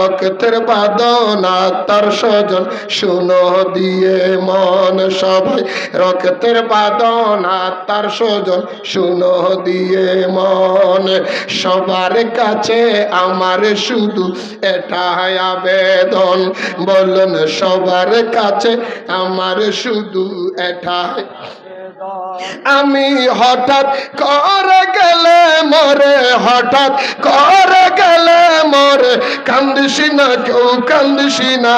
রক্তের বাদনা তার স্বজন শুনো দিয়ে মন সবাই রক্তের বাদনা তার স্বজন শুনো দিয়ে মন। সবার কাছে আমার শুধু এটাই আবেদন। বলুন সবার কাছে আমার শুধু এটাই আমি হঠাৎ করে গেলে মরে, হঠাৎ করে গেলে মরে, কান্দিসি না কেউ, কান্দিসি না।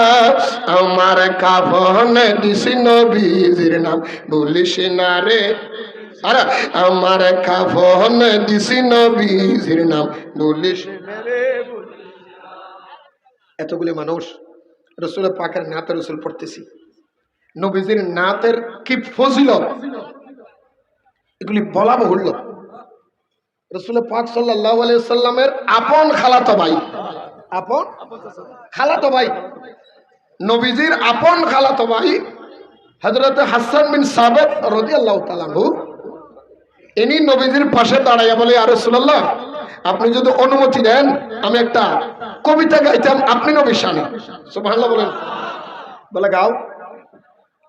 আমার কাফনে দিসি নবীজির নাম, বলিস না রে। আমার কাফনে দিসি নবীজির নাম, বলিস এতগুলি মানুষ রসুল পাকের নাতে রসুল পড়তেছি। নবীজির নাতের কি ফজিলত? এগুলি বলা বহুল্য। রসুল পাক সাল্লাহ সাল্লামের আপন খালাতো ভাই। আপন খালাতো ভাই। নবীজির আপন খালাতো ভাই হজরত হাসান বিন সাবেদ রদি আল্লাহ তালাহু ইনি নবীজির পাশে দাঁড়াইয়া বলে আর রসুল্লাহ আপনি যদি অনুমতি দেন, আমি একটা কবিতা গাইতাম, আপনি নবী শানে সুবহানাল্লাহ বলেন। বলে, গাও।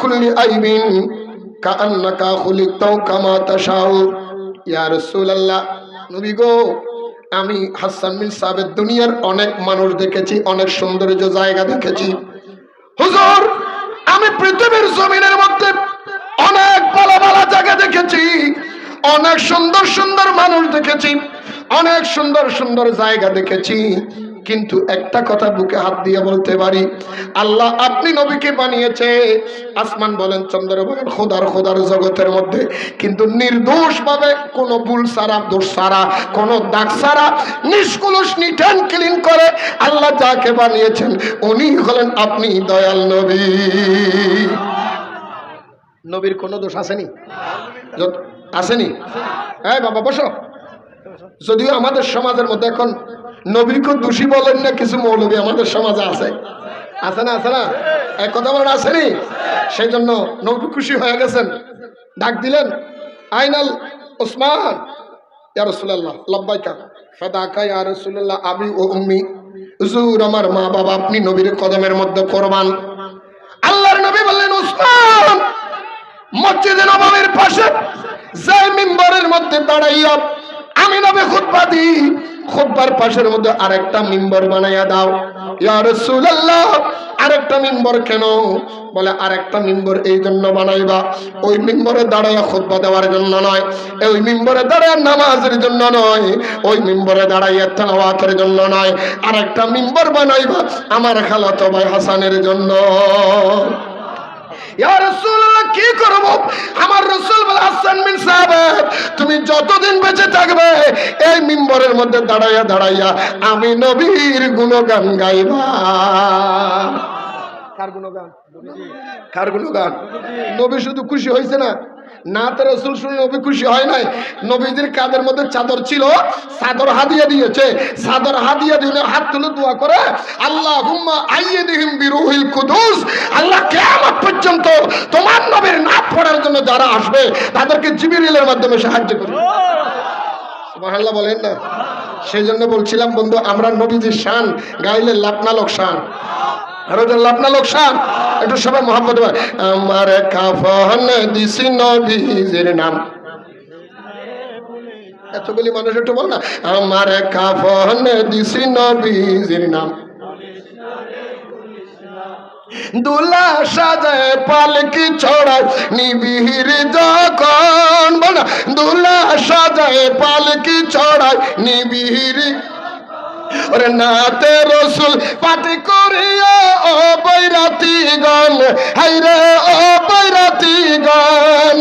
কুল্লি আইবিন কাআন্নাকা খুলিকতাও কামা তাশাউ ইয়া রাসূলুল্লাহ নবী গো, আমি হাসান বিন সাবেদ দুনিয়ার অনেক মানুষ দেখেছি, অনেক সৌন্দর্য জায়গা দেখেছি। হুজুর, আমি পৃথিবীর জমিনের মধ্যে অনেক ভালো ভালো জায়গা দেখেছি, অনেক সুন্দর সুন্দর মানুষ দেখেছি, অনেক সুন্দর সুন্দর জায়গা দেখেছি। কিন্তু একটা কথা বুকে হাত দিয়ে বলতে পারি। আল্লাহ আপনি নবীকে বানিয়েছে। আসমান বলেন, চন্দ্র বলেন, খোদার খোদার জগতের মধ্যে। কিন্তু নির্দোষ ভাবে কোনো ভুল সারা, দোষ সারা, কোনো দাগ সারা, নিষ্কুলুষ নিটেন ক্লিন করে আল্লাহ যাকে বানিয়েছেন, উনি হলেন আপনি দয়াল নবী। নবীর কোনো দোষ আসেনি? আসেনি? হ্যাঁ বাবা, বসো। যদিও আমাদের সমাজের মধ্যে এখন নবীকে দোষী বলেন না, কিছু মৌলবী আমাদের সমাজে আছে। আছে না আছে না? এক কথা বলেন আসেনি সেই জন্য নবী খুশি হয়ে গেছেন। ডাক দিলেন, আইনাল ওসমান, ইয়া রসুল্লাহ লব্বাইকা, ফাদাকা, ইয়া রসুল্লাহ আবি ও উম্মি, হুজুর আমার মা বাবা আপনি নবীর কদমের মধ্যে কোরবান। আল্লাহর নবী বললেন, ওসমান, মসজিদে নবমীর পাশে যে মিম্বরের মধ্যে দাঁড়াইয়া আমি নবে খুতবা দিই খুতবার পাশের মধ্যে আরেকটা মিম্বর বানাইয়া দাও। আরেকটা মিম্বর কেন? বলে, আরেকটা মিম্বর এই জন্য বানাইবা। ওই মিম্বরে দাঁড়াইয়া খুতবা দেওয়ার জন্য নয় ওই মিম্বরে দাঁড়াইয়া নামাজের জন্য নয়, ওই মিম্বরে দাঁড়াইয়া তেলাওয়াতের জন্য নয়। আরেকটা মিম্বর বানাইবা আমার খালাতো ভাই হাসানের জন্য। কি করব? আমার রসুল বলে হাসান বিন তুমি যতদিন বেঁচে থাকবে এই মিম্বরের মধ্যে দাঁড়াইয়া দাঁড়াইয়া আমি নবীর গুণগান গাইবা। কার গুণগান? কার গুণগান? নবী শুধু খুশি হয়েছে না? না তো রসুল শুনে নবী খুশি হয় নাই। নবীদের কাদের মধ্যে চাদর ছিল, চাদর হাদিয়া দিয়েছে। চাদর হাদিয়া দিয়ে হাত তুলে দোয়া করে আল্লাহ হুম্মা আইয়ে দিহিম বিরুহিল কুদুস। আল্লাহ কেমন পর্যন্ত তোমার নবীর নাম পড়ার জন্য যারা আসবে, তাদেরকে জিবিরিলের মাধ্যমে সাহায্য করবে। সুবহানাল্লাহ বলেন না। সেই জন্য বলছিলাম, বন্ধু, আমরা নবীজির শান, গাইলে লাপনা লোক শান। আরও যে লাপনা লোক শান একটু সবাই মোহাম্মদ আমার কাফন দিছি নবীজির নাম। এতগুলি মানুষ একটু বল না, আমার কাফন দিছি নবীজির নাম। দুলা সাজায় পালকি ছড়ায় নিবিহির যখন বলা দুলা সাজায় পালকি ছড়ায় নিবিহির নাতে রসুল পাটি করিয়া, ও বৈরাতি গন হাইরে ও বৈরাতি গন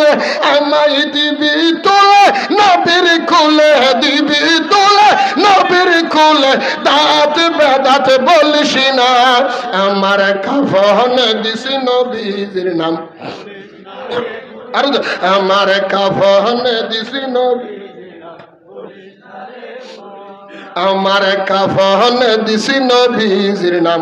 আমাই দিবি তোলে, নবীর কুলে দিবি তোলে, নবীর কুলে দাঁত বেদাত বলিস না, আমার কাফন দিছি নবীজির নাম। আর আমার কাফন দিছি নবী আমার কাফন দিছি নবীজির নাম।